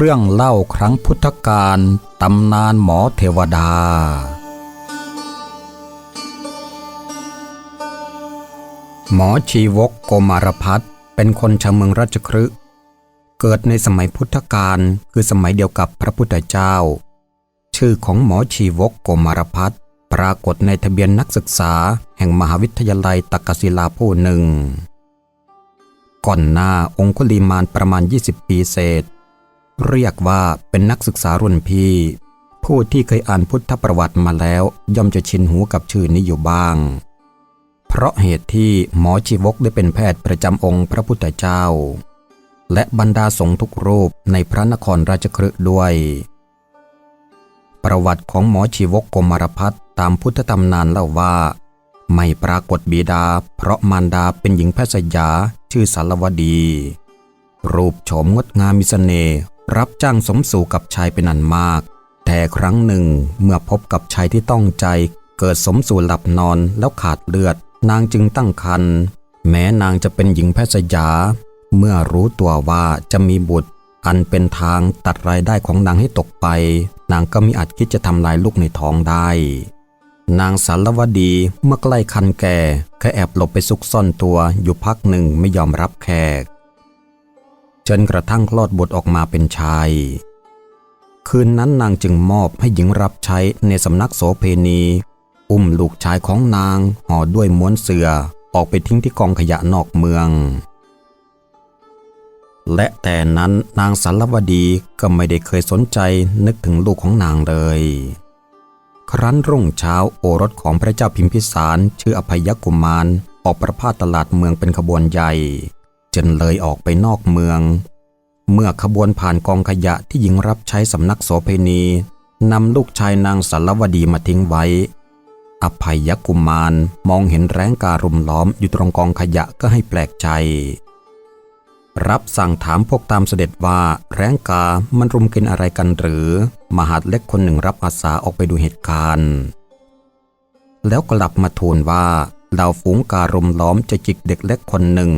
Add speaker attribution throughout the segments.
Speaker 1: เรื่องเล่าครั้งพุทธกาลตำนานหมอเทวดา หมอชีวกโกมารพัฒน์เป็นคนชาวเมืองราชคฤห์เกิดในสมัยพุทธกาลคือสมัยเดียวกับพระพุทธเจ้า ชื่อของหมอชีวกโกมารพัฒน์ปรากฏในทะเบียนนักศึกษาแห่งมหาวิทยาลัยตักกศิลาผู้หนึ่ง ก่อนหน้าองคุลีมานประมาณ 20 ปีเศษ เรียกว่าเป็นนักศึกษารุ่นพี่ ผู้ที่เคยอ่านพุทธประวัติมาแล้ว ย่อมจะชินหูกับชื่อนี้อยู่บ้าง เพราะเหตุที่หมอชีวกได้เป็นแพทย์ประจำองค์พระพุทธเจ้า และบรรดาสงฆ์ทุกรูปในพระนครราชคฤห์ด้วย ประวัติของหมอชีวกกมารพัฒน์ตามพุทธตำนานเล่าว่า ไม่ปรากฏบิดา เพราะมารดาเป็นหญิงแพทย์สยาชื่อสารวดี รูปโฉมงดงามมีเสน่ห์ รับจ้างสมสู่กับชายเป็นอันมาก แต่ครั้งหนึ่งเมื่อพบกับชายที่ต้องใจ เกิดสมสู่หลับนอนแล้วขาดเลือด นางจึงตั้งครรภ์แม้นางจะเป็นหญิงแพทย์สยา เมื่อรู้ตัวว่าจะมีบุตร อันเป็นทางตัดรายได้ของนางให้ตกไป นางก็มีอาจคิดจะทำลายลูกในท้องได้ นางสารวดีเมื่อใกล้คันแก่แค่แอบหลบไปซุกซ่อนตัวอยู่พักหนึ่งไม่ยอมรับแขก จนกระทั่งคลอดบุตรออกมาเป็นชาย คืนนั้นนางจึงมอบให้หญิงรับใช้ในสำนักโสเพณี อุ้มลูกชายของนางห่อด้วยม้วนเสือออกไปทิ้งที่กองขยะนอกเมือง และแต่นั้นนางสารวดีก็ไม่ได้เคยสนใจนึกถึงลูกของนางเลย ครั้นรุ่งเช้าโอรสของพระเจ้าพิมพิสารชื่ออภัยกุมารออกประพาสตลาดเมืองเป็นขบวนใหญ่ จนเลยออกไปนอกเมือง เมื่อขบวนผ่านกองขยะที่หญิงรับใช้สำนักโสเพณีนำลูกชายนางสารวดีมาทิ้งไว้ อภัยยกุมารมองเห็นแรงการุมล้อมอยู่ตรงกองขยะก็ให้แปลกใจ รับสั่งถามพวกตามเสด็จว่าแรงกามันรุมกินอะไรกันหรือ มหาดเล็กคนหนึ่งรับอาสาออกไปดูเหตุการณ์ แล้วกลับมาทูลว่าเหล่าฝูงการุมล้อมจะจิกเด็กเล็กคนหนึ่ง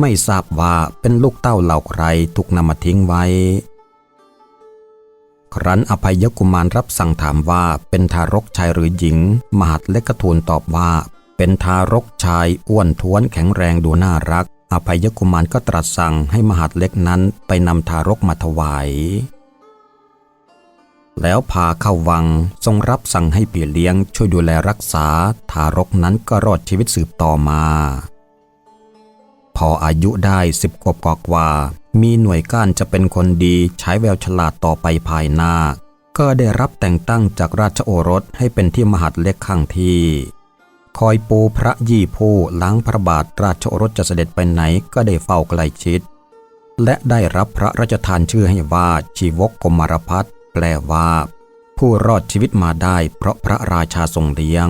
Speaker 1: ไม่ทราบว่าเป็นลูกเต้าเหล่าใครถูกนำมาทิ้งไว้ ครั้นอภัยกุมารรับสั่งถามว่าเป็นทารกชายหรือหญิง มหาดเล็กก็ทูลตอบว่า เป็นทารกชายอ้วนท้วนแข็งแรงดูน่ารัก อภัยกุมารก็ตรัสสั่งให้มหาดเล็กนั้นไปนำทารกมาถวายแล้วพาเข้าวังทรงรับสั่งให้ปียเลี้ยงช่วยดูแลรักษา ทารกนั้นก็รอดชีวิตสืบต่อมา พออายุได้สิบขวบกว่า มีหน่วยก้านจะเป็นคนดีใช้แววฉลาดต่อไปภายหน้า ก็ได้รับแต่งตั้งจากราชโอรสให้เป็นที่มหาดเล็กข้างที่ คอยปูพระยี่ผู้ล้างพระบาทราชโอรสจะเสด็จไปไหนก็ได้เฝ้าใกล้ชิด และได้รับพระราชทานชื่อให้ว่าชีวกกมารพัฒแปลว่า ผู้รอดชีวิตมาได้เพราะพระราชาทรงเลี้ยง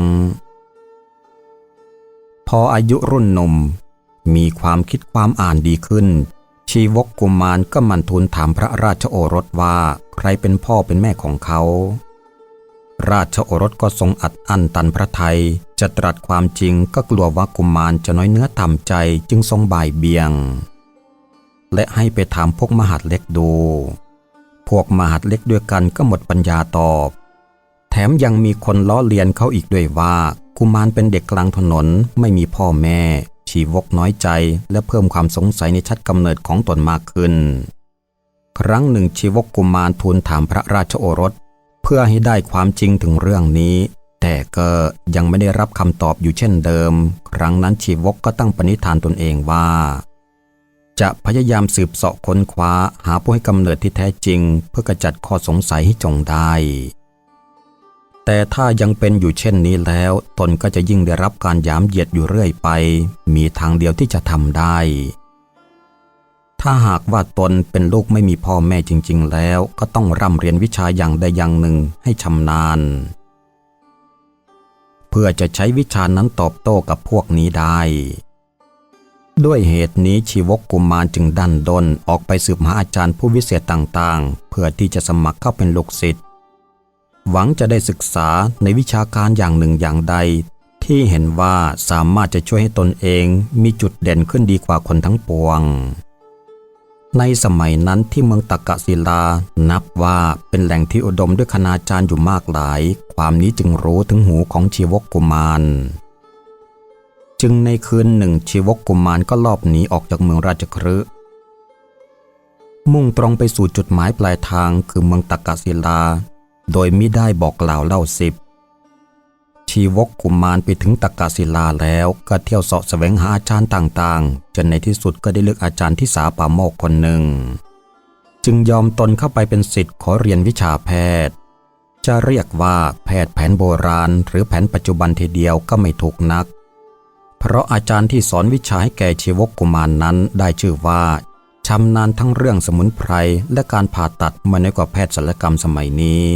Speaker 1: พออายุรุ่นหนุ่ม มีความคิดความอ่านดีขึ้น ชีวกกุมารก็มันทูลถามพระราชโอรสว่าใครเป็นพ่อเป็นแม่ของเขา ราชโอรสก็ทรงอัดอั้นตันพระไทยจะตรัสความจริงก็กลัวว่ากุมารจะน้อยเนื้อต่ำใจจึงทรงบ่ายเบียง และให้ไปถามพวกมหาดเล็กดู พวกมหาดเล็กด้วยกันก็หมดปัญญาตอบ แถมยังมีคนล้อเลียนเขาอีกด้วยว่ากุมารเป็นเด็กกลางถนนไม่มีพ่อแม่ ชีวกน้อยใจและเพิ่มความสงสัยในชัดกำเนิดของตนมากขึ้น ครั้งหนึ่งชีวกกุมารทูลถามพระราชโอรส เพื่อให้ได้ความจริงถึงเรื่องนี้ แต่ก็ยังไม่ได้รับคำตอบอยู่เช่นเดิม ครั้งนั้นชีวกก็ตั้งปณิธานตนเองว่า จะพยายามสืบเสาะค้นคว้าหาผู้ให้กำเนิดที่แท้จริง เพื่อกระจัดข้อสงสัยให้จงได้ แต่ถ้ายังเป็นอยู่เช่นนี้แล้ว ตนก็จะยิ่งได้รับการยามเหยียดอยู่เรื่อยไป มีทางเดียวที่จะทำได้ ถ้าหากว่าตนเป็นลูกไม่มีพ่อแม่จริง ๆ แล้ว ก็ต้องร่ำเรียนวิชาอย่างใดอย่างหนึ่งให้ชำนาญ เพื่อจะใช้วิชานั้นตอบโต้กับพวกนี้ได้ ด้วยเหตุนี้ชีวกกุมารจึงดันดนออกไปสืบหาอาจารย์ผู้วิเศษต่างๆ เพื่อที่จะสมัครเข้าเป็นลูกศิษย์ หวังจะได้ศึกษาในวิชาการอย่างหนึ่งอย่างใด ที่เห็นว่าสามารถจะช่วยให้ตนเองมีจุดเด่นขึ้นดีกว่าคนทั้งปวง ในสมัยนั้นที่เมืองตักกะศิลา นับว่าเป็นแหล่งที่อุดมด้วยคณาจารย์อยู่มากหลาย ความนี้จึงรู้ถึงหูของชีวกกุมาร จึงในคืนหนึ่งชีวกกุมารก็ลอบหนีออกจากเมืองราชคฤห์มุ่งตรงไปสู่จุดหมายปลายทางคือเมืองตักกะศิลา โดยมิได้บอกกล่าวเล่าสิบ ชีวกกุมารไปถึงตักกศิลาแล้วก็เที่ยวเสาะแสวงหาอาจารย์ต่างๆ จนในที่สุดก็ได้เลือกอาจารย์ที่สาป่าโมกคนหนึ่ง จึงยอมตนเข้าไปเป็นศิษย์ขอเรียนวิชาแพทย์ จะเรียกว่าแพทย์แผนโบราณ หรือแผนปัจจุบันทีเดียวก็ไม่ถูกนัก เพราะอาจารย์ที่สอนวิชาให้แก่ชีวกกุมารนนั้นได้ชื่อว่าชำนาญทั้งเรื่องสมุนไพรและการผ่าตัดมาในกว่าแพทย์ศัลยกรรมสมัยนี้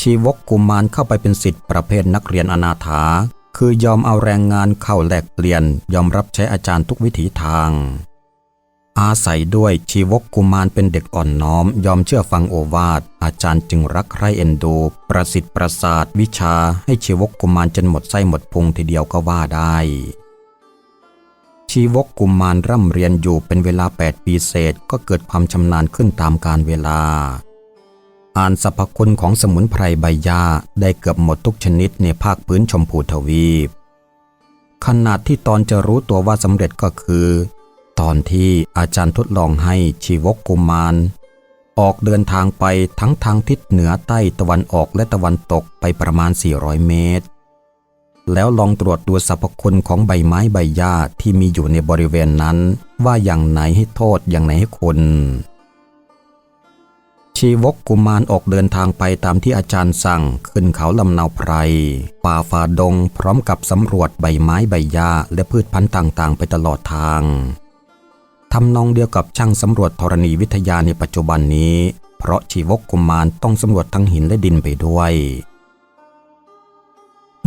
Speaker 1: ชีวกกุมารเข้าไปเป็นสิทธิ์ประเภทนักเรียนอนาถา คือยอมเอาแรงงานเข้าแลกเปลี่ยน ยอมรับใช้อาจารย์ทุกวิถีทาง อาศัยด้วยชีวกกุมารเป็นเด็กอ่อนน้อม ยอมเชื่อฟังโอวาท อาจารย์จึงรักใคร่เอ็นดู ประสิทธิ์ประสาทวิชาให้ชีวกกุมารจนหมดไส้หมดพุงทีเดียวก็ว่าได้ชีวกกุมารร่ำเรียนอยู่เป็นเวลา 8 ปีเศษก็เกิดความชำนาญขึ้นตามการเวลา อ่านสรรพคุณของสมุนไพรใบหญ้าได้เกือบหมดทุกชนิดในภาคพื้นชมพูทวีป ขนาดที่ตอนจะรู้ตัวว่าสำเร็จก็คือ ตอนที่อาจารย์ทดลองให้ชีวกกุมาร ออกเดินทางไปทั้งทางทิศเหนือใต้ตะวันออกและตะวันตกไปประมาณ 400 เมตร แล้วลองตรวจดูสรรพคุณของใบไม้ใบหญ้าที่มีอยู่ในบริเวณนั้น ว่าอย่างไหนให้โทษอย่างไหนให้คุณ ชีวกกุมารออกเดินทางไปตามที่อาจารย์สั่ง ขึ้นเขาลำเนาไพร ป่าฝ่าดง พร้อมกับสำรวจใบไม้ใบหญ้าและพืชพันธุ์ต่างๆ ไปตลอดทางทำนองเดียวกับช่างสำรวจธรณีวิทยาในปัจจุบันนี้ เพราะชีวกกุมารต้องสำรวจทั้งหินและดินไปด้วย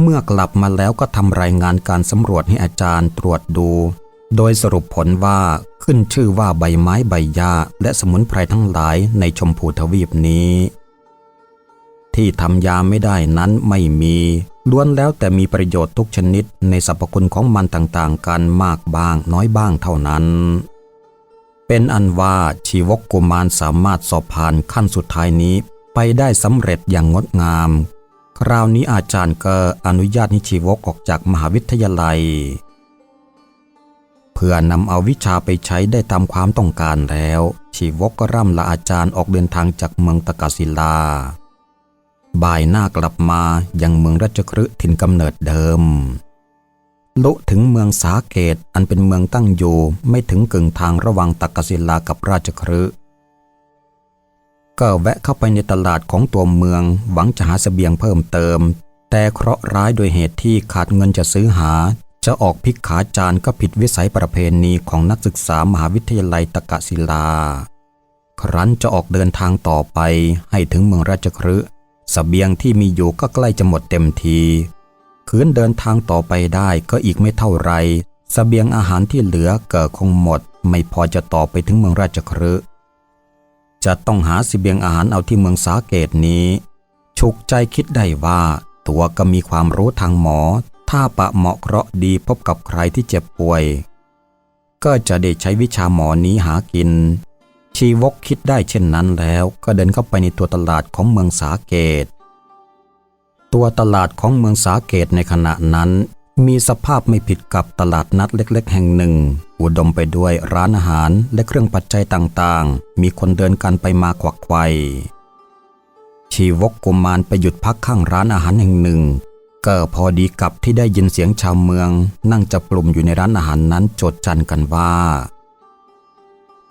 Speaker 1: เมื่อกลับมาแล้วก็ทำรายงานการสำรวจให้อาจารย์ตรวจดู โดยสรุปผลว่าขึ้นชื่อว่าใบไม้ใบหญ้าและสมุนไพรทั้งหลายในชมพูทวีปนี้ ที่ทำยาไม่ได้นั้นไม่มีล้วนแล้วแต่มีประโยชน์ทุกชนิดในสรรพคุณของมันต่างๆ กันมากบ้างน้อยบ้างเท่านั้น เป็นอันว่าชีวกกุมารสามารถสอบผ่านขั้นสุดท้ายนี้ไปได้สำเร็จอย่างงดงาม คราวนี้อาจารย์ก็อนุญาตให้ชีวกออกจากมหาวิทยาลัย เพื่อนำเอาวิชาไปใช้ได้ตามความต้องการแล้ว ชีวกก็ร่ำลาอาจารย์ออกเดินทางจากเมืองตะกศิลา บ่ายหน้ากลับมายังเมืองราชคฤห์ถิ่นกำเนิดเดิมลุถึงเมืองสาเกตอันเป็นเมืองตั้งอยู่ไม่ถึงกึ่งทางระหว่างตักกศิลากับราชคฤห์ก็แวะเข้าไปในตลาดของตัวเมืองหวังจะหาเสบียงเพิ่มเติม แต่เคราะห์ร้ายโดยเหตุที่ขาดเงินจะซื้อหา จะออกพิกขาจารก็ผิดวิสัยประเพณีของนักศึกษามหาวิทยาลัยตะกะศิลา ครั้นจะออกเดินทางต่อไปให้ถึงเมืองราชคฤห์เบียงที่มีอยู่ก็ใกล้จะหมดเต็มทีคืนเดินทางต่อไปได้ก็อีกไม่เท่าไรสเบียงอาหารที่เหลือเกิดคงหมด ไม่พอจะต่อไปถึงเมืองราชคฤห์จะต้องหาสเบียงอาหารเอาที่เมืองสาเกตนี้ ฉุกใจคิดได้ว่า ตัวก็มีความรู้ทางหมอ ถ้าปะเหมาะเคราะห์ดีพบกับใครที่เจ็บป่วย ก็จะได้ใช้วิชาหมอนี้หากิน ชีวกคิดได้เช่นนั้นแล้วก็เดินเข้าไปในตัวตลาดของเมืองสาเกต ตัวตลาดของเมืองสาเกตในขณะนั้น มีสภาพไม่ผิดกับตลาดนัดเล็ก ๆ แห่งหนึ่ง อุดมไปด้วยร้านอาหารและเครื่องปัจจัยต่างๆ มีคนเดินกันไปมาควักไขวชีวกกุมารไปหยุดพักข้างร้านอาหารแห่งหนึ่ง ก็พอดีกับที่ได้ยินเสียงชาวเมือง นั่งจับกลุ่มอยู่ในร้านอาหารนั้นโจดจันกันว่า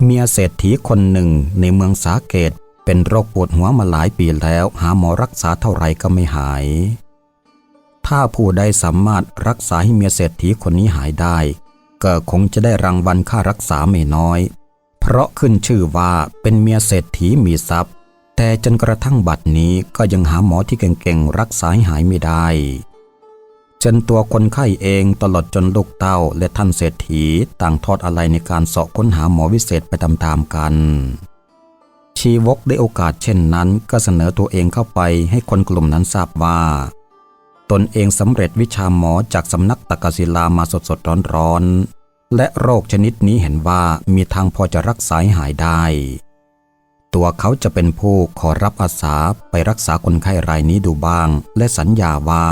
Speaker 1: เมียเศรษฐีคนหนึ่งในเมืองสาเกตเป็นโรคปวดหัวมาหลายปีแล้ว หาหมอรักษาเท่าไหร่ก็ไม่หาย ถ้าผู้ใดสามารถรักษาให้เมียเศรษฐีคนนี้หายได้ ก็คงจะได้รางวัลค่ารักษาไม่น้อย เพราะขึ้นชื่อว่าเป็นเมียเศรษฐีมีทรัพย์ แต่จนกระทั่งบัดนี้ก็ยังหาหมอที่เก่งๆรักษาหายไม่ได้ จนตัวคนไข้เองตลอดจนลูกเต้าและท่านเศรษฐีต่างทอดอะไรในการเสาะค้นหาหมอวิเศษไปตามๆกัน ชีวกได้โอกาสเช่นนั้น ก็เสนอตัวเองเข้าไปให้คนกลุ่มนั้นทราบว่า ตนเองสำเร็จวิชาหมอจากสำนักตะกศิลามาสดๆร้อนๆและโรคชนิดนี้เห็นว่ามีทางพอจะรักษาหายได้ ตัวเขาจะเป็นผู้ขอรับอาสาไปรักษาคนไข้รายนี้ดูบ้าง และสัญญาว่า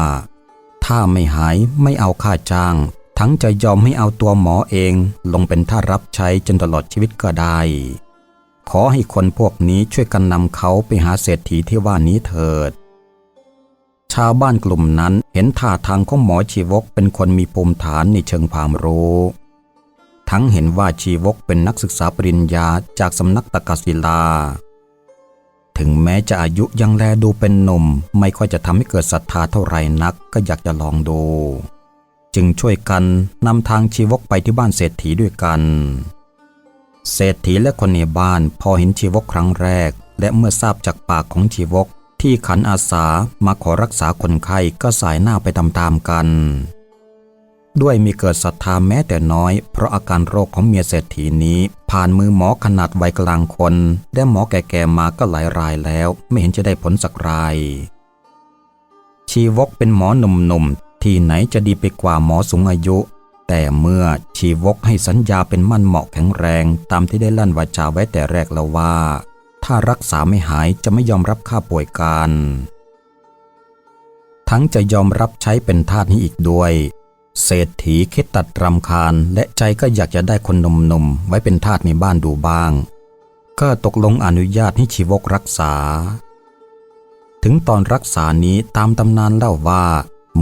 Speaker 1: ถ้าไม่หายไม่เอาค่าจ้าง ทั้งจะยอมให้เอาตัวหมอเอง ลงเป็นท่ารับใช้จนตลอดชีวิตก็ได้ ขอให้คนพวกนี้ช่วยกันนำเขาไปหาเศรษฐีที่ว่านี้เถิด ชาวบ้านกลุ่มนั้นเห็นท่าทางของหมอชีวกเป็นคนมีภูมิฐานในเชิงความรู้ ทั้งเห็นว่าชีวกเป็นนักศึกษาปริญญาจากสำนักตะกศิลา ถึงแม้จะอายุยังแลดูเป็นหนุ่ม ไม่ค่อยจะทำให้เกิดศรัทธาเท่าไรนักก็อยากจะลองดู จึงช่วยกันนำทางชีวกไปที่บ้านเศรษฐีด้วยกัน เศรษฐีและคนในบ้านพอเห็นชีวกครั้งแรก และเมื่อทราบจากปากของชีวกที่ขันอาสามาขอรักษาคนไข้ก็สายหน้าไปตามๆกัน ด้วยมีเกิดศรัทธาแม้แต่น้อย เพราะอาการโรคของเมียเศรษฐีนี้ ผ่านมือหมอขนาดวัยกลางคน และหมอแก่ๆมาก็หลายรายแล้ว ไม่เห็นจะได้ผลสักราย ชีวกเป็นหมอหนุ่มๆ ที่ไหนจะดีไปกว่าหมอสูงอายุ แต่เมื่อชีวกให้สัญญาเป็นมั่นเหมาะแข็งแรง ตามที่ได้ลั่นวาจาไว้แต่แรกแล้วว่า ถ้ารักษาไม่หายจะไม่ยอมรับค่าป่วยการ ทั้งจะยอมรับใช้เป็นทาสนี้อีกด้วย เศรษฐีคิดตัดรำคาญและใจก็อยากจะได้คนนุ่มๆไว้เป็นทาสในบ้านดูบ้าง ก็ตกลงอนุญาตให้ชีวกรักษา ถึงตอนรักษานี้ตามตำนานเล่าว่า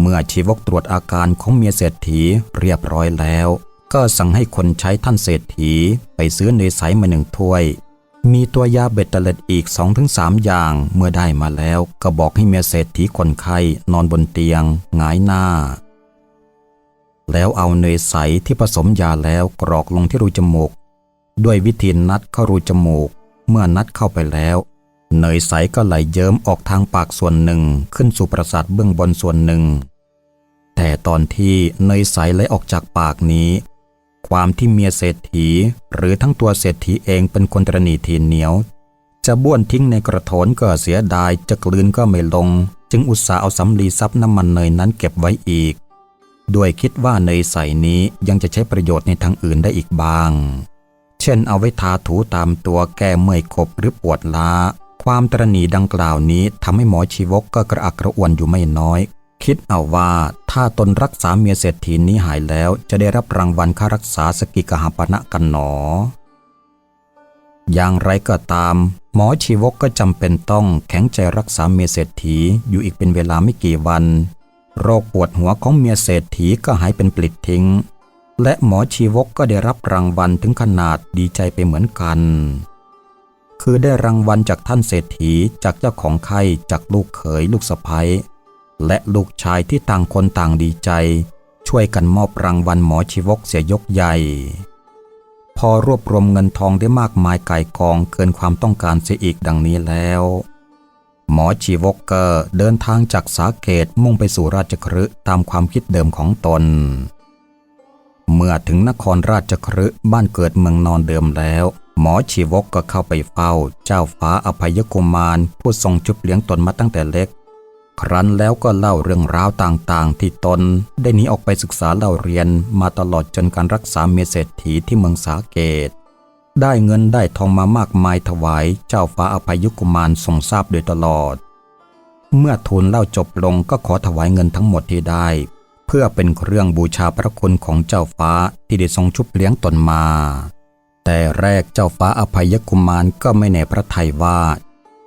Speaker 1: เมื่อชีวกตรวจอาการของเมียเศรษฐีเรียบร้อยแล้ว ก็สั่งให้คนใช้ท่านเศรษฐีไปซื้อเนยใสมาหนึ่งถ้วย มีตัวยาเบ็ดเตล็ดอีก2อถึงสอย่างเมื่อได้มาแล้วก็บอกให้เมียเศรษฐีคนไข้นอนบนเตียงหงายหน้า แล้วเอาเนยใสที่ผสมยาแล้วกรอกลงที่รูจมูก ด้วยวิธีนัดเข้ารูจมูก เมื่อนัดเข้าไปแล้ว เนยใสก็ไหลเยิ้มออกทางปากส่วนหนึ่งขึ้นสู่ประสาทเบื้องบนส่วนหนึ่ง แต่ตอนที่เนยใสไหลออกจากปากนี้ ความที่เมียเศรษฐี หรือทั้งตัวเศรษฐีเองเป็นคนตรณีทีเหนียว จะบ้วนทิ้งในกระโถนก็เสียดายจะกลืนก็ไม่ลง จึงอุตส่าห์เอาสำลีซับน้ำมันเนยนั้นเก็บไว้อีก ด้วยคิดว่าเนยใสนี้ยังจะใช้ประโยชน์ในทางอื่นได้อีกบ้าง เช่นเอาไว้ทาถูตามตัวแก้เมื่อยขบหรือปวดล้า ความตรณีดังกล่าวนี้ทำให้หมอชีวกก็กระอักกระอ่วนอยู่ไม่น้อย คิดเอาว่าถ้าตนรักษาเมียเศรษฐีนี้หายแล้วจะได้รับรางวัลค่ารักษาสกิกหาปณะกันหนอ อย่างไรก็ตาม หมอชีวกก็จำเป็นต้องแข็งใจรักษาเมียเศรษฐีอยู่อีกเป็นเวลาไม่กี่วัน โรคปวดหัวของเมียเศรษฐีก็หายเป็นปลิดทิ้ง และหมอชีวกก็ได้รับรางวัลถึงขนาดดีใจไปเหมือนกัน คือได้รางวัลจากท่านเศรษฐีจากเจ้าของไข้จากลูกเขยลูกสะใภ้และลูกชายที่ต่างคนต่างดีใจ ช่วยกันมอบรางวัลหมอชีวกเสียยกใหญ่ พอรวบรวมเงินทองได้มากมายไก่กองเกินความต้องการเสียอีกดังนี้แล้ว หมอชีวกเกอร์เดินทางจากสาเกตมุ่งไปสู่ราชคฤห์ตามความคิดเดิมของตน เมื่อถึงนครราชคฤห์บ้านเกิดเมืองนอนเดิมแล้ว หมอชีวกก็เข้าไปเฝ้า เจ้าฟ้าอภัยกุมารผู้ทรงจุบเลี้ยงตนมาตั้งแต่เล็ก ครั้นแล้วก็เล่าเรื่องราวต่างๆ ที่ตนได้หนีออกไปศึกษาเล่าเรียนมาตลอดจนการรักษาเมียเศรษฐีที่เมืองสาเกต ได้เงินได้ทองมามากมายถวายเจ้าฟ้าอภัยกุมารทรงทราบโดยตลอด เมื่อทูลเล่าจบลงก็ขอถวายเงินทั้งหมดที่ได้ เพื่อเป็นเครื่องบูชาพระคุณของเจ้าฟ้าที่ได้ทรงชุบเลี้ยงตนมา แต่แรกเจ้าฟ้าอภัยกุมารก็ไม่แน่พระทัยว่า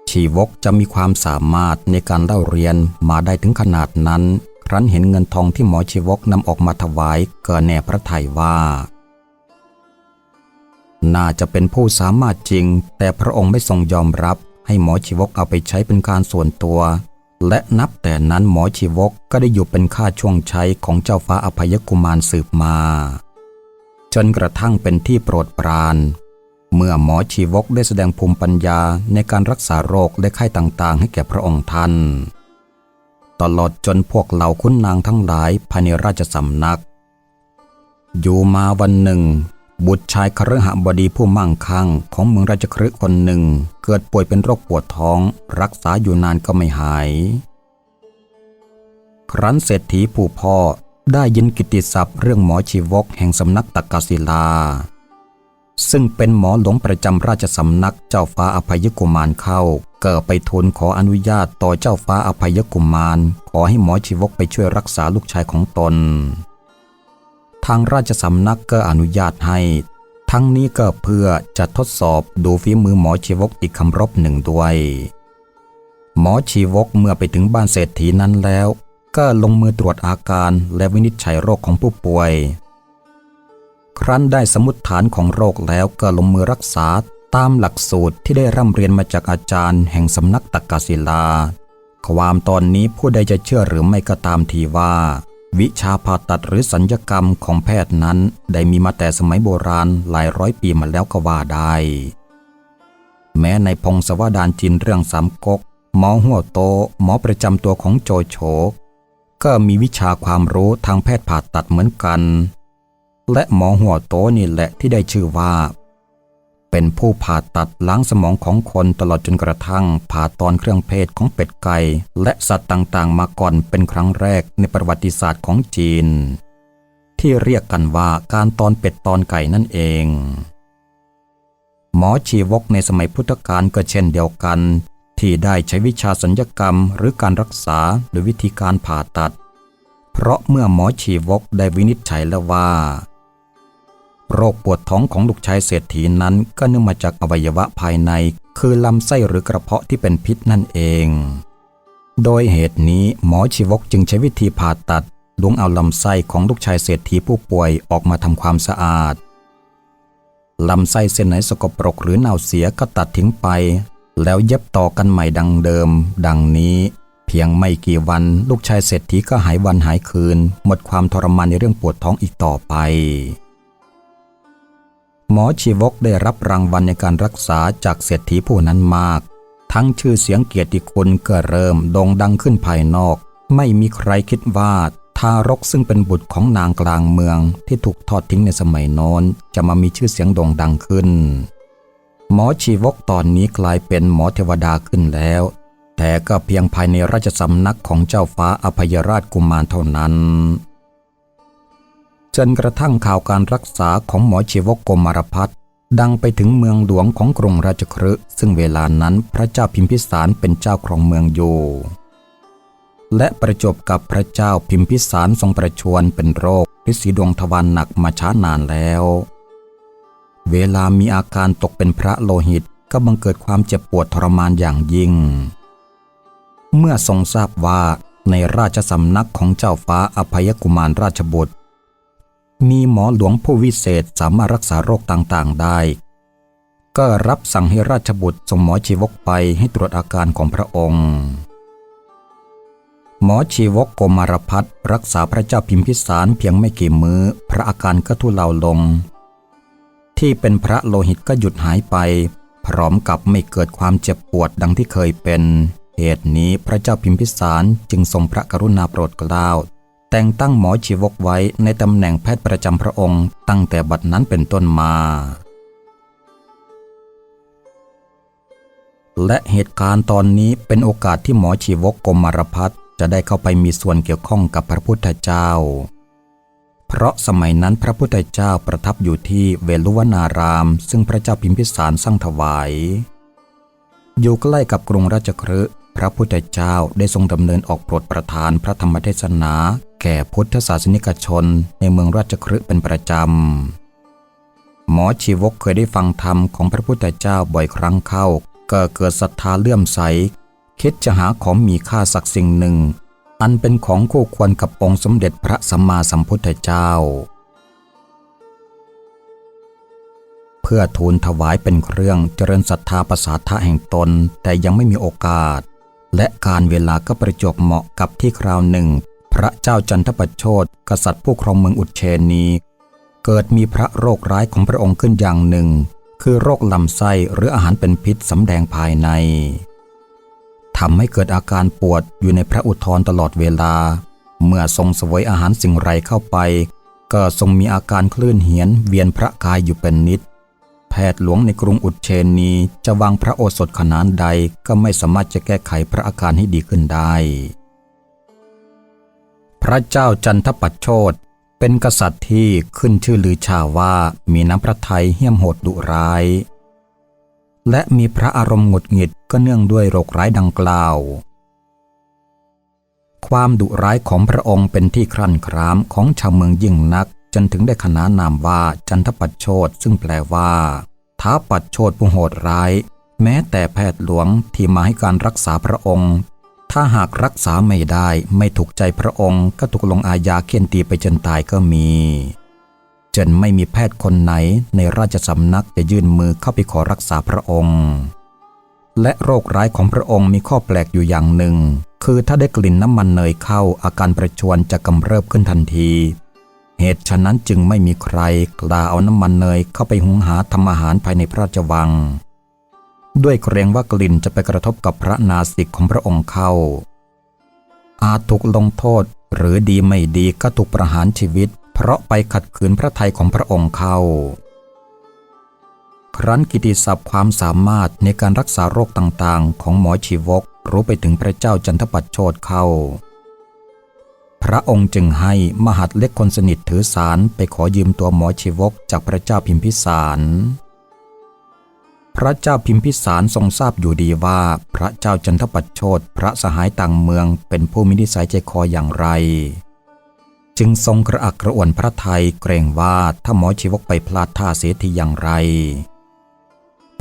Speaker 1: ชีวกจะมีความสามารถในการเล่าเรียนมาได้ถึงขนาดนั้น ครั้นเห็นเงินทองที่หมอชีวกนำออกมาถวายก็แน่พระทัยว่า น่าจะเป็นผู้สามารถจริง แต่พระองค์ไม่ทรงยอมรับให้หมอชีวกเอาไปใช้เป็นการส่วนตัว และนับแต่นั้นหมอชีวกก็ได้อยู่เป็นข้าช่วงใช้ของเจ้าฟ้าอภัยกุมารสืบมา จนกระทั่งเป็นที่โปรดปราน เมื่อหมอชีวกได้แสดงภูมิปัญญาในการรักษาโรคและไข้ต่างๆ ให้แก่พระองค์ท่าน ตลอดจนพวกเหล่าขุนนางทั้งหลายภายในราชสำนัก อยู่มาวันหนึ่ง บุตรชายคฤหบดีผู้มั่งคั่งของเมืองราชคฤห์คนหนึ่ง เกิดป่วยเป็นโรคปวดท้อง รักษาอยู่นานก็ไม่หาย ครั้นเศรษฐีผู้พ่อได้ยินกิติศัพท์เรื่องหมอชีวกแห่งสำนักตักกศิลา ซึ่งเป็นหมอหลวงประจำราชสำนักเจ้าฟ้าอภัยกุมารเข้า เกิดไปทูลขออนุญาตต่อเจ้าฟ้าอภัยกุมาร ขอให้หมอชีวกไปช่วยรักษาลูกชายของตน ทางราชสำนักก็อนุญาตให้ ทั้งนี้ก็เพื่อจะทดสอบดูฝีมือหมอชีวกอีกคำรบหนึ่งด้วย หมอชีวกเมื่อไปถึงบ้านเศรษฐีนั้นแล้ว ก็ลงมือตรวจอาการและวินิจฉัยโรคของผู้ป่วย ครั้นได้สมุดฐานของโรคแล้วก็ลงมือรักษาตามหลักสูตรที่ได้ร่ำเรียนมาจากอาจารย์แห่งสำนักตักกศิลา ความตอนนี้ผู้ใดจะเชื่อหรือไม่ก็ตามทีว่า วิชาผ่าตัดหรือสัญญกรรมของแพทย์นั้น ได้มีมาแต่สมัยโบราณหลายร้อยปีมาแล้วก็ว่าได้ แม้ในพงศาวดารจีนเรื่องสามก๊กหมอหัวโตหมอประจำตัวของโจโฉก็มีวิชาความรู้ทางแพทย์ผ่าตัดเหมือนกัน และหมอหัวโตนี่แหละที่ได้ชื่อว่า เป็นผู้ผ่าตัดล้างสมองของคนตลอดจนกระทั่ง ผ่าตอนเครื่องเพศของเป็ดไก่ และสัตว์ต่างๆ มาก่อนเป็นครั้งแรกในประวัติศาสตร์ของจีน ที่เรียกกันว่าการตอนเป็ดตอนไก่นั่นเอง หมอชีวกในสมัยพุทธกาลก็เช่นเดียวกัน ที่ได้ใช้วิชาสัญญกรรมหรือการรักษาโดยวิธีการผ่าตัด เพราะเมื่อหมอชีวกได้วินิจฉัยแล้วว่า โรคปวดท้องของลูกชายเศรษฐีนั้นก็เนื่องมาจากอวัยวะภายใน คือลำไส้หรือกระเพาะที่เป็นพิษนั่นเอง โดยเหตุนี้หมอชีวกจึงใช้วิธีผ่าตัดล้วงเอาลำไส้ของลูกชายเศรษฐีผู้ป่วยออกมาทำความสะอาดลำไส้เส้นไหนสกปรกหรือเน่าเสียก็ตัดทิ้งไป แล้วเย็บต่อกันใหม่ดังเดิม ดังนี้ เพียงไม่กี่วันลูกชายเศรษฐีก็หายวันหายคืน หมดความทรมานในเรื่องปวดท้องอีกต่อไป หมอชีวกได้รับรางวัลในการรักษาจากเศรษฐีผู้นั้นมาก ทั้งชื่อเสียงเกียรติคุณก็เริ่มโด่งดังขึ้นภายนอก ไม่มีใครคิดว่าทารกซึ่งเป็นบุตรของนางกลางเมืองที่ถูกทอดทิ้งในสมัยโน้น จะมามีชื่อเสียงโด่งดังขึ้น หมอชีวกตอนนี้กลายเป็นหมอเทวดาขึ้นแล้ว แต่ก็เพียงภายในราชสำนักของเจ้าฟ้าอภัยราชกุมารเท่านั้น จนกระทั่งข่าวการรักษาของหมอชีวกกมารพัฒน์ดังไปถึงเมืองหลวงของกรุงราชคฤห์ซึ่งเวลานั้นพระเจ้าพิมพิสารเป็นเจ้าครองเมืองอยู่ และประจบกับพระเจ้าพิมพิสารทรงประชวรเป็นโรคฤทธิ์ดวงทวารหนักมาช้านานแล้ว เวลามีอาการตกเป็นพระโลหิตก็บังเกิดความเจ็บปวดทรมานอย่างยิ่ง เมื่อทรงทราบว่าในราชสำนักของเจ้าฟ้าอภัยกุมารราชบุตร มีหมอหลวงผู้วิเศษสามารถรักษาโรคต่างๆได้ ก็รับสั่งให้ราชบุตรส่งหมอชีวกไปให้ตรวจอาการของพระองค์ หมอชีวกโกมารพัฒน์รักษาพระเจ้าพิมพิสารเพียงไม่กี่มือ้อ พระอาการก็ทุเลาลง ที่เป็นพระโลหิตก็หยุดหายไป พร้อมกับไม่เกิดความเจ็บปวดดังที่เคยเป็น เหตุนี้พระเจ้าพิมพิสารจึงทรงพระกรุณาโปรดเกล้า แต่งตั้งหมอชีวกไว้ในตำแหน่งแพทย์ประจำพระองค์ ตั้งแต่บัดนั้นเป็นต้นมา และเหตุการณ์ตอนนี้เป็นโอกาสที่หมอชีวกกมารพัฒจะได้เข้าไปมีส่วนเกี่ยวข้องกับพระพุทธเจ้า เพราะสมัยนั้นพระพุทธเจ้าประทับอยู่ที่เวลุวนาราม ซึ่งพระเจ้าพิมพิสารสร้างถวาย อยู่ใกล้กับกรุงราชคฤห์พระพุทธเจ้าได้ทรงดำเนินออกโปรดประทานพระธรรมเทศนา แก่พุทธศาสนิกชนในเมืองราชคฤห์เป็นประจำ หมอชีวกเคยได้ฟังธรรมของพระพุทธเจ้าบ่อยครั้งเข้า ก็เกิดศรัทธาเลื่อมใส คิดจะหาของมีค่าสักสิ่งหนึ่ง อันเป็นของคู่ควรกับองค์สมเด็จพระสัมมาสัมพุทธเจ้า เพื่อทูลถวายเป็นเครื่องเจริญศรัทธาประสาทะแห่งตนแต่ยังไม่มีโอกาส และการเวลาก็ประจบเหมาะกับที่คราวหนึ่ง พระเจ้าจันทประโชดกษัตริย์ผู้ครองเมืองอุดเชนีเกิดมีพระโรคร้ายของพระองค์ขึ้นอย่างหนึ่ง คือโรคลำไส้หรืออาหารเป็นพิษสำแดงภายในทำให้เกิดอาการปวดอยู่ในพระอุทธรตลอดเวลา เมื่อทรงสวยอาหารสิ่งไรเข้าไป ก็ทรงมีอาการคลื่นเหียนเวียนพระกายอยู่เป็นนิด แพทย์หลวงในกรุงอุดเชนีจะวางพระโอสถขนานใดก็ไม่สามารถจะแก้ไขพระอาการให้ดีขึ้นได้ พระเจ้าจันทปัชโชตเป็นกษัตริย์ที่ขึ้นชื่อลือชาว่ามีน้ำพระทัยเหี้ยมโหดดุร้าย และมีพระอารมณ์หงุดหงิดก็เนื่องด้วยโรคร้ายดังกล่าว ความดุร้ายของพระองค์เป็นที่ครั่นครามของชาวเมืองยิ่งนัก จนถึงได้ขนานนามว่าจันทปัชโชตซึ่งแปลว่าท้าปัดโชดผู้โหดร้าย แม้แต่แพทย์หลวงที่มาให้การรักษาพระองค์ ถ้าหากรักษาไม่ได้ไม่ถูกใจพระองค์ก็ถูกลงอาญาเคี่ยนตีไปจนตายก็มี จนไม่มีแพทย์คนไหนในราชสำนักจะยื่นมือเข้าไปขอรักษาพระองค์ และโรคร้ายของพระองค์มีข้อแปลกอยู่อย่างหนึ่ง คือถ้าได้กลิ่นน้ำมันเนยเข้าอาการประชวนจะกำเริบขึ้นทันที เหตุฉะนั้นจึงไม่มีใครกล้าเอาน้ำมันเนยเข้าไปหุงหาทำอาหารภายในพระราชวัง ด้วยเกรงว่ากลิ่นจะไปกระทบกับพระนาสิกของพระองค์เข้า อาจถูกลงโทษหรือดีไม่ดีก็ถูกประหารชีวิต เพราะไปขัดขืนพระทัยของพระองค์เข้า ครั้นกิติศัพท์ความสามารถในการรักษาโรคต่างๆ ของหมอชีวกรู้ไปถึงพระเจ้าจันทปัชโชตเข้า พระองค์จึงให้มหัดเล็กคนสนิทถือสารไปขอยืมตัวหมอชีวกจากพระเจ้าพิมพิสาร พระเจ้าพิมพิสารทรงทราบอยู่ดีว่า พระเจ้าจันทปัชโชตพระสหายต่างเมืองเป็นผู้มินิสัยใจคออย่างไร จึงทรงกระอักกระอ่วนพระไทยเกรงว่าถ้าหมอชีวกไปพลาดท่าเสียทีอย่างไร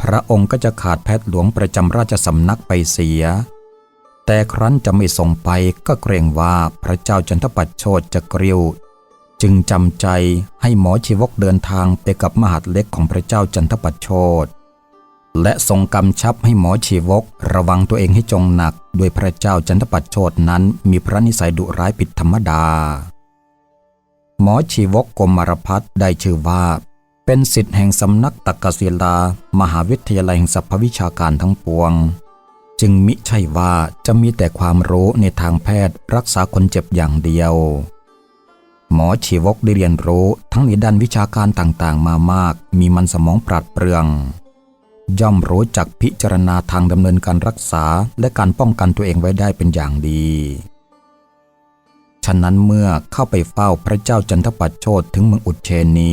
Speaker 1: พระองค์ก็จะขาดแพทย์หลวงประจำราชสำนักไปเสีย แต่ครั้นจะไม่ส่งไปก็เกรงว่าพระเจ้าจันทปัชโชตจะกริ้วจึงจำใจให้หมอชีวกเดินทางไปกับมหาดเล็กของพระเจ้าจันทปัชโชต และทรงกำชับให้หมอชีวก ระวังตัวเองให้จงหนักด้วยพระเจ้าจันทปัชโชตนั้นมีพระนิสัยดุร้ายผิดธรรมดา หมอชีวกกรมารพัฒได้ชื่อว่า เป็นสิทธิ์แห่งสำนักตักกศิลา มหาวิทยาลัยแห่งสรรพวิชาการทั้งปวง จึงมิใช่ว่าจะมีแต่ความรู้ในทางแพทย์รักษาคนเจ็บอย่างเดียว หมอชีวกได้เรียนรู้ทั้งในด้านวิชาการต่างๆมามาก มีมันสมองปราดเปรื่อง ย่อมรู้จักพิจารณาทางดำเนินการรักษาและการป้องกันตัวเองไว้ได้เป็นอย่างดี ฉะนั้นเมื่อเข้าไปเฝ้าพระเจ้าจันทปัชโชตถึงเมืองอุดเชนี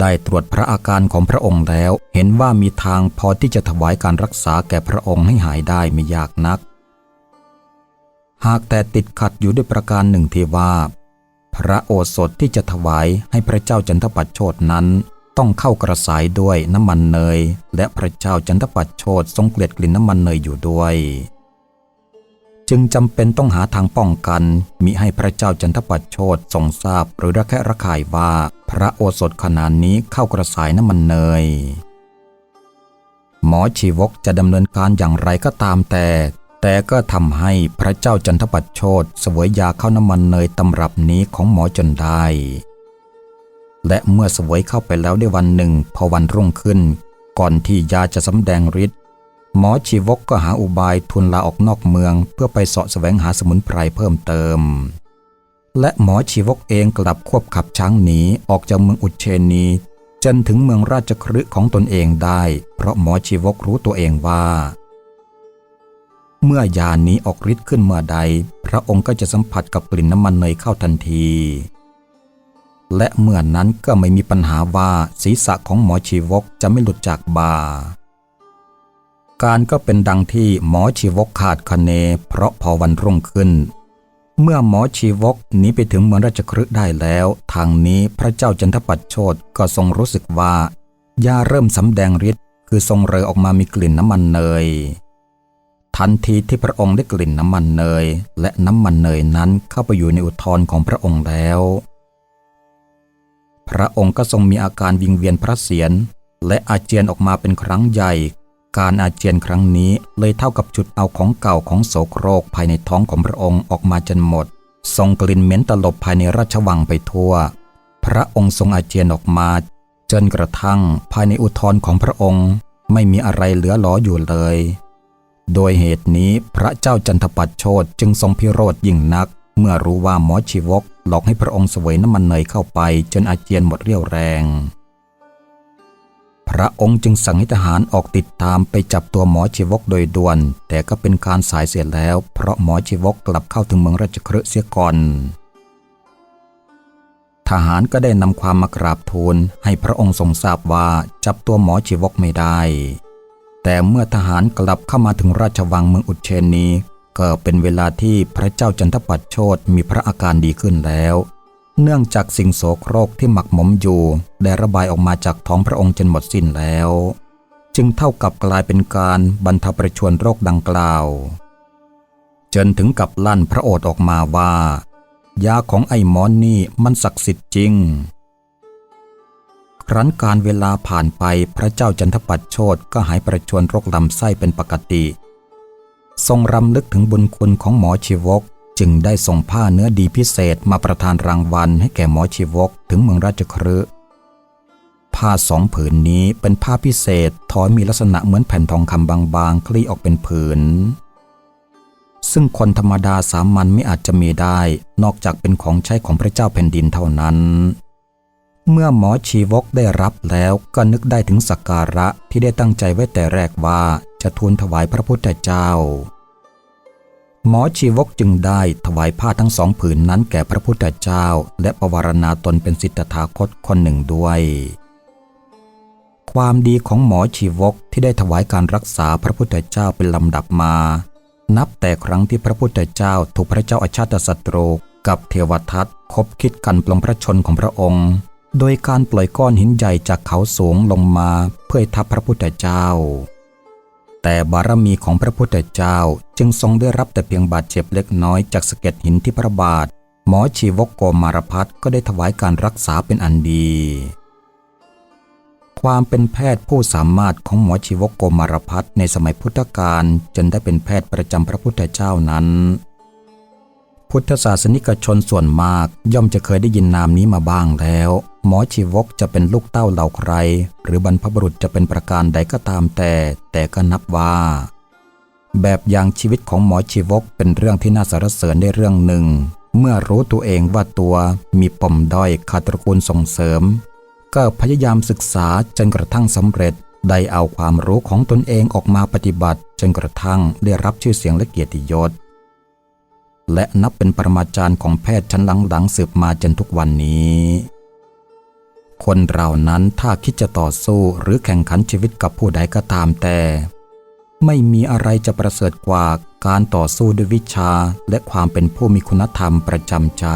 Speaker 1: ได้ตรวจพระอาการของพระองค์แล้ว เห็นว่ามีทางพอที่จะถวายการรักษาแก่พระองค์ให้หายได้ไม่ยากนัก หากแต่ติดขัดอยู่ด้วยประการหนึ่งที่ว่า พระโอสถที่จะถวายให้พระเจ้าจันทปัชโชตนั้น ต้องเข้ากระสายด้วยน้ำมันเนย และพระเจ้าจันทปัชโชตทรงเกลียดกลิ่นน้ำมันเนยอยู่ด้วย จึงจำเป็นต้องหาทางป้องกันมิให้พระเจ้าจันทปัชโชตทรงทราบหรือระแคะระคายว่า พระโอสถขนาดนี้เข้ากระสายน้ำมันเนย หมอชีวกจะดำเนินการอย่างไรก็ตามแต่ แต่ก็ทำให้พระเจ้าจันทปัชโชตเสวยยาเข้าน้ำมันเนยตำรับนี้ของหมอจนได้ และเมื่อเสวยเข้าไปแล้วได้วันหนึ่งพอวันรุ่งขึ้น ก่อนที่ยาจะสำแดงฤทธิ์หมอชีวกก็หาอุบายทุนลาออกนอกเมือง เพื่อไปเสาะแสวงหาสมุนไพรเพิ่มเติม และหมอชีวกเองกลับควบขับช้างหนีออกจากเมืองอุเชนีจนถึงเมืองราชคฤห์ของตนเองได้ เพราะหมอชีวกรู้ตัวเองว่า เมื่อยานี้ออกฤทธิ์ขึ้นเมื่อใด พระองค์ก็จะสัมผัสกับกลิ่นน้ำมันเนยเข้าทันที และเมื่อนนั้นก็ไม่มีปัญหาว่าศีรษะของหมอชีวกจะไม่หลุดจากบาการก็เป็นดังที่หมอชีวกขาดคะเน เพราะพอวันรุ่งขึ้น เมื่อหมอชีวกหนีไปถึงเมืองราชคฤห์ได้แล้ว ทางนี้พระเจ้าจันทปัชโชตก็ทรงรู้สึกว่ายาเริ่มสำแดงฤทธิ์คือทรงเรอออกมามีกลิ่นน้ำมันเนย ทันทีที่พระองค์ได้กลิ่นน้ำมันเนย และน้ำมันเนยนั้นเข้าไปอยู่ในอุทธรของพระองค์แล้ว พระองค์ก็ทรงมีอาการวิงเวียนพระเศียรและอาเจียนออกมาเป็นครั้งใหญ่ การอาเจียนครั้งนี้เลยเท่ากับจุดเอาของเก่าของโสโครกภายในท้องของพระองค์ออกมาจนหมดส่งกลิ่นเหม็นตลบภายในราชวังไปทั่ว พระองค์ทรงอาเจียนออกมา จนกระทั่งภายในอุทธรของพระองค์ ไม่มีอะไรเหลือหลออยู่เลย โดยเหตุนี้พระเจ้าจันทปัชโชตจึงทรงพิโรธยิ่งนัก เมื่อรู้ว่าหมอชีวกหลอกให้พระองค์เสวยน้ำมันเนยเข้าไปจนอาเจียนหมดเรี่ยวแรง พระองค์จึงสั่งให้ทหารออกติดตามไปจับตัวหมอชีวกโดยด่วน แต่ก็เป็นการสายเสียแล้ว เพราะหมอชีวกกลับเข้าถึงเมืองราชคฤห์เสียก่อนทหารก็ได้นำความมากราบทูลให้พระองค์ทรงทราบว่าจับตัวหมอชีวกไม่ได้ แต่เมื่อทหารกลับเข้ามาถึงราชวังเมืองอุเชนนี ก็เป็นเวลาที่พระเจ้าจันทปัตโชตมีพระอาการดีขึ้นแล้ว เนื่องจากสิ่งโสโครกที่หมักหมมอยู่ ได้ระบายออกมาจากท้องพระองค์จนหมดสิ้นแล้ว จึงเท่ากับกลายเป็นการบรรเทาประชวรโรคดังกล่าว จนถึงกับลั่นพระโอษฐ์ออกมาว่า ยาของไอ้หมอนนี่มันศักดิ์สิทธิ์จริงครั้นการเวลาผ่านไปพระเจ้าจันทปัตโชตก็หายประชวรโรคลำไส้เป็นปกติ ทรงรำลึกถึงบุญคุณของหมอชีวก จึงได้ส่งผ้าเนื้อดีพิเศษมาประทานรางวัลให้แก่หมอชีวกถึงเมืองราชครืผ้าสองผืนนี้เป็นผ้าพิเศษทอยมีลักษณะเหมือนแผ่นทองคำบางๆ คลี่ออกเป็นผืน ซึ่งคนธรรมดาสามัญไม่อาจจะมีได้ นอกจากเป็นของใช้ของพระเจ้าแผ่นดินเท่านั้น เมื่อหมอชีวกได้รับแล้วก็นึกได้ถึงสักการะที่ได้ตั้งใจไว้แต่แรกว่าจะทูลถวายพระพุทธเจ้า หมอชีวกจึงได้ถวายผ้าทั้งสองผืนนั้นแก่พระพุทธเจ้า และประวารณาตนเป็นสิทธาคตคนหนึ่งด้วย ความดีของหมอชีวกที่ได้ถวายการรักษาพระพุทธเจ้าเป็นลำดับมา นับแต่ครั้งที่พระพุทธเจ้าถูกพระเจ้าอาชาติศัตรูกับเทวทัตคบคิดกันปลงพระชนของพระองค์ โดยการปล่อยก้อนหินใหญ่จากเขาสูงลงมาเพื่อทับพระพุทธเจ้า แต่บารมีของพระพุทธเจ้าจึงทรงได้รับแต่เพียงบาดเจ็บเล็กน้อยจากสะเก็ดหินที่พระบาท หมอชีวกโกมารพัฒก็ได้ถวายการรักษาเป็นอันดี ความเป็นแพทย์ผู้สามารถของหมอชีวกโกมารพัฒในสมัยพุทธกาลจนได้เป็นแพทย์ประจำพระพุทธเจ้านั้น พุทธศาสนิกชนส่วนมากย่อมจะเคยได้ยินนามนี้มาบ้างแล้ว หมอชีวกจะเป็นลูกเต้าเหล่าใคร หรือบรรพบุรุษจะเป็นประการใดก็ตามแต่ แต่ก็นับว่า แบบอย่างชีวิตของหมอชีวกเป็นเรื่องที่น่าสรรเสริญได้เรื่องหนึ่ง เมื่อรู้ตัวเองว่าตัวมีปมด้อยขาดตระกูลส่งเสริม ก็พยายามศึกษาจนกระทั่งสำเร็จได้เอาความรู้ของตนเองออกมาปฏิบัติ จนกระทั่งได้รับชื่อเสียงและเกียรติยศ และนับเป็นปรมาจารย์ของแพทย์ชั้นหลังๆสืบมาจนทุกวันนี้ คนเรานั้นถ้าคิดจะต่อสู้หรือแข่งขันชีวิตกับผู้ใดก็ตามแต่ ไม่มีอะไรจะประเสริฐกว่าการต่อสู้ด้วยวิชาและความเป็นผู้มีคุณธรรมประจำใจ